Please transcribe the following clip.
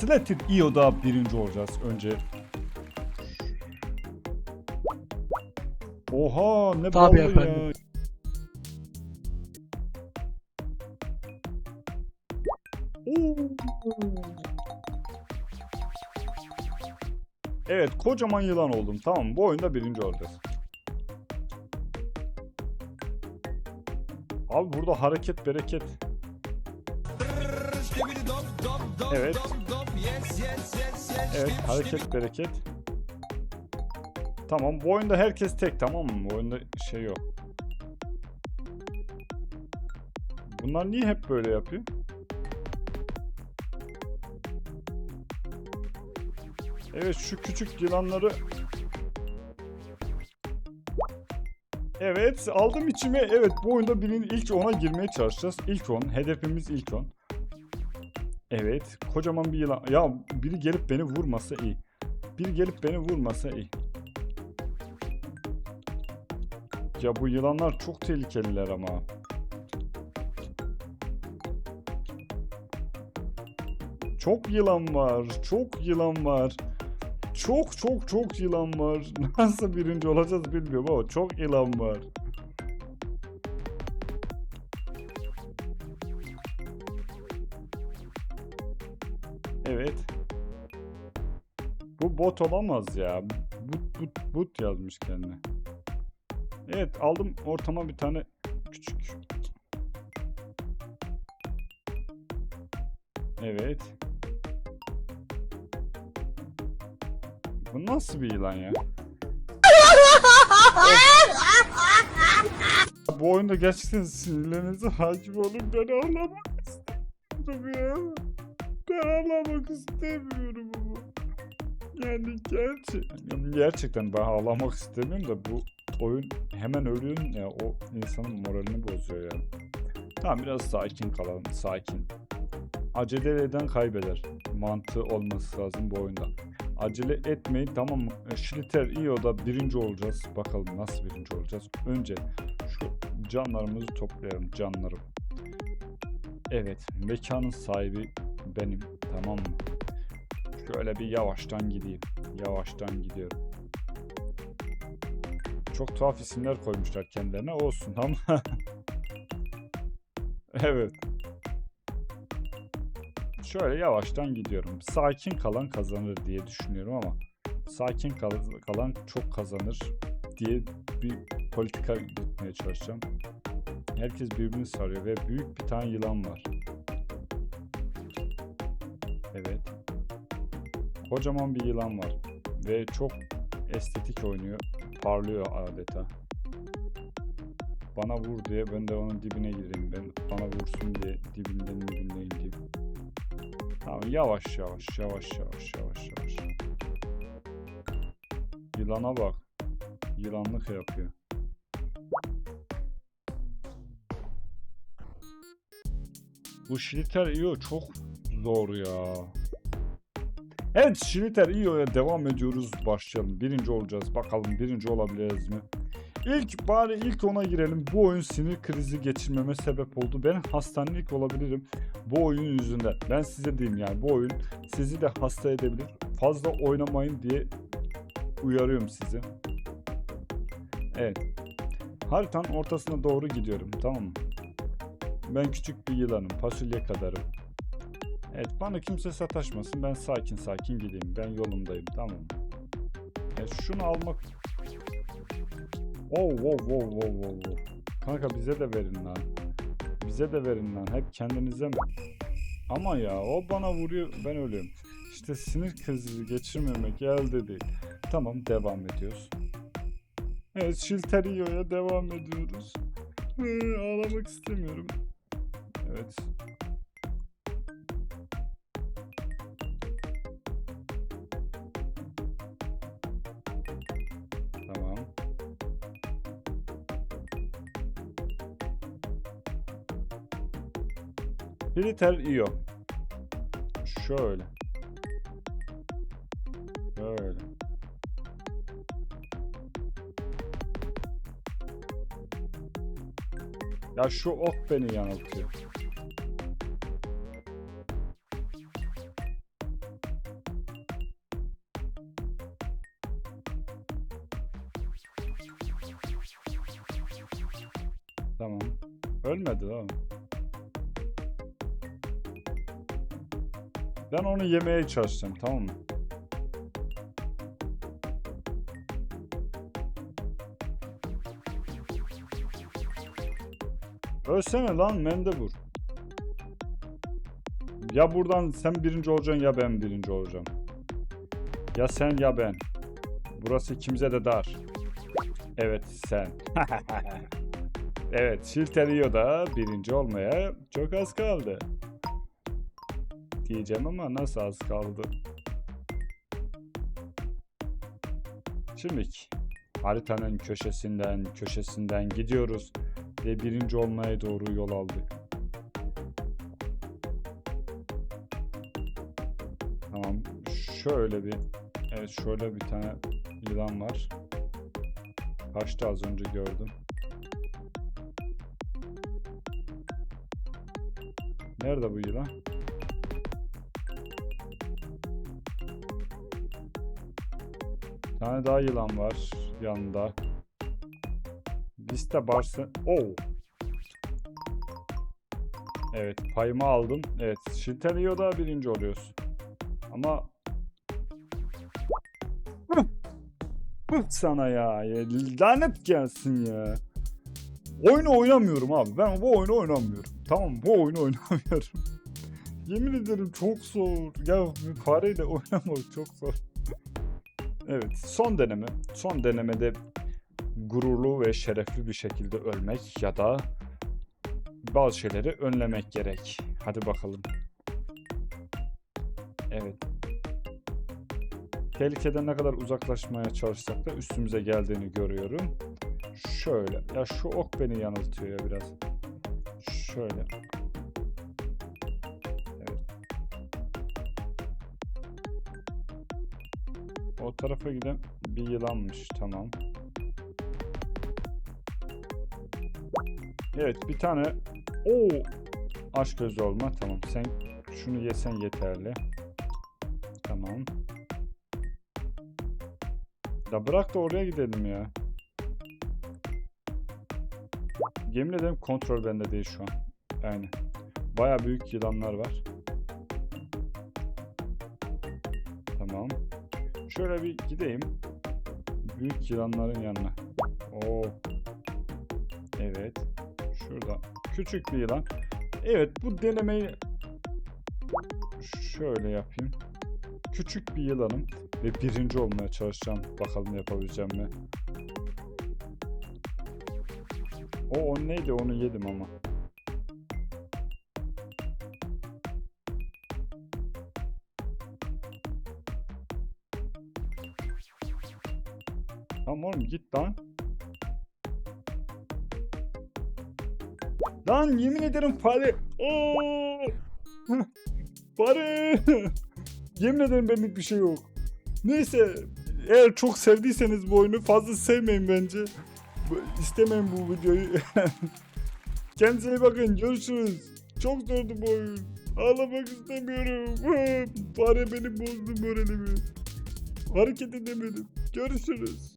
Slater Io'da birinci olacağız önce. Oha ne Tabii ballı ya. efendim. Oo. Evet kocaman yılan oldum tamam? Bu oyunda birinci olacağız. Abi burada hareket bereket. Evet. Evet hareket bereket. Tamam bu oyunda herkes tek tamam mı? Bu oyunda şey yok. Bunlar niye hep böyle yapıyor? Evet şu küçük yılanları Evet aldım içime. Evet bu oyunda birinin ilk 10'a girmeye çalışacağız. İlk 10. Hedefimiz ilk 10. Evet kocaman bir yılan. Ya biri gelip beni vurmasa iyi. Biri gelip beni vurmasa iyi. Ya bu yılanlar çok tehlikeliler ama. Çok yılan var. Çok yılan var. Çok çok çok yılan var. Nasıl birinci olacağız bilmiyorum ama çok yılan var. Bot olamaz ya. But but but yazmış kendine. Evet aldım ortama bir tane küçük. Evet. Bu nasıl bir yılan ya? Bu oyunda gerçekten sinirlerinize hakim olun. Ben ağlamak istemiyorum ya. Ben ağlamak istemiyorum ama. Yani gerçek, yani gerçekten ben ağlamak istemiyorum da bu oyun hemen ölüyorsun ya o insanın moralini bozuyor ya. Tamam biraz sakin kalalım sakin. Acele eden kaybeder. Mantığı olması lazım bu oyunda. Acele etmeyin tamam mı? E, Schlitter IO'da birinci olacağız. Bakalım nasıl birinci olacağız. Önce şu canlarımızı toplayalım canlarım. Evet mekanın sahibi benim tamam mı? Şöyle bir yavaştan gideyim. Yavaştan gidiyorum. Çok tuhaf isimler koymuşlar kendilerine olsun ama. evet. Şöyle yavaştan gidiyorum. Sakin kalan kazanır diye düşünüyorum ama sakin kal- kalan çok kazanır diye bir politika gitmeye çalışacağım. Herkes birbirini sarıyor ve büyük bir tane yılan var. Evet. Kocaman bir yılan var ve çok estetik oynuyor. Parlıyor adeta. Bana vur diye ben de onun dibine gireyim. Ben bana vursun diye dibinden dibinden gideyim. Tamam yavaş yavaş yavaş yavaş yavaş yavaş. Yılana bak. Yılanlık yapıyor. Bu Şiliter IO çok zor ya. Evet Şiliter IO'ya devam ediyoruz. Başlayalım. Birinci olacağız. Bakalım birinci olabileceğiz mi? İlk bari ilk ona girelim. Bu oyun sinir krizi geçirmeme sebep oldu. Ben hastanelik olabilirim bu oyun yüzünden. Ben size diyeyim yani bu oyun sizi de hasta edebilir. Fazla oynamayın diye uyarıyorum sizi. Evet. Haritanın ortasına doğru gidiyorum tamam mı? Ben küçük bir yılanım. Fasulye kadarım. Evet bana kimse sataşmasın. Ben sakin sakin gideyim. Ben yolumdayım tamam? Evet, şunu almak... Oh wow wow wow wow wow. Kanka bize de verin lan. Bize de verin lan. Hep kendinize mi? Ama ya o bana vuruyor ben ölüyorum. İşte sinir krizi geçirmemek elde değil. Tamam devam ediyoruz. Evet Şilterio'ya devam ediyoruz. Ağlamak istemiyorum. Evet. Liter io. Şöyle. Böyle. Ya şu ok beni yanıltıyor. Tamam. Ölmedi lan. Ben onu yemeye çalışacağım tamam mı? Ölsene lan mendebur. Ya buradan sen birinci olacaksın ya ben birinci olacağım. Ya sen ya ben. Burası ikimize de dar. Evet sen. evet Şilterio da birinci olmaya çok az kaldı. Diyeceğim ama nasıl az kaldı? Şimdi haritanın köşesinden köşesinden gidiyoruz ve birinci olmaya doğru yol aldık. Tamam şöyle bir evet şöyle bir tane yılan var. Kaçtı az önce gördüm. Nerede bu yılan? Tane daha yılan var yanında. Liste barsı... Oo. Evet payımı aldım. Evet Şilterio'da birinci oluyoruz. Ama... Sana ya. ya. Lanet gelsin ya. Oyunu oynamıyorum abi. Ben bu oyunu oynamıyorum. Tamam bu oyunu oynamıyorum. Yemin ederim çok zor. Ya bu fareyle oynamak çok zor. Evet son deneme. Son denemede gururlu ve şerefli bir şekilde ölmek ya da bazı şeyleri önlemek gerek. Hadi bakalım. Evet. Tehlikeden ne kadar uzaklaşmaya çalışsak da üstümüze geldiğini görüyorum. Şöyle. Ya şu ok beni yanıltıyor ya biraz. Şöyle. O tarafa giden bir yılanmış. Tamam. Evet bir tane o aç gözü olma tamam. Sen şunu yesen yeterli. Tamam. Ya bırak da oraya gidelim ya. Yemin ederim kontrol bende değil şu an. Yani baya büyük yılanlar var. Tamam şöyle bir gideyim büyük yılanların yanına Oo. Evet. Şurada küçük bir yılan. Evet bu denemeyi şöyle yapayım. Küçük bir yılanım ve birinci olmaya çalışacağım. Bakalım yapabileceğim mi? O, o neydi onu yedim ama. Tamam oğlum git lan. Lan yemin ederim fare. Oo! fare. yemin ederim benlik bir şey yok. Neyse eğer çok sevdiyseniz bu oyunu fazla sevmeyin bence. İstemeyin bu videoyu. Kendinize iyi bakın. Görüşürüz. Çok zordu bu oyun. Ağlamak istemiyorum. Fare beni bozdu moralimi. Hareket edemedim. Görüşürüz.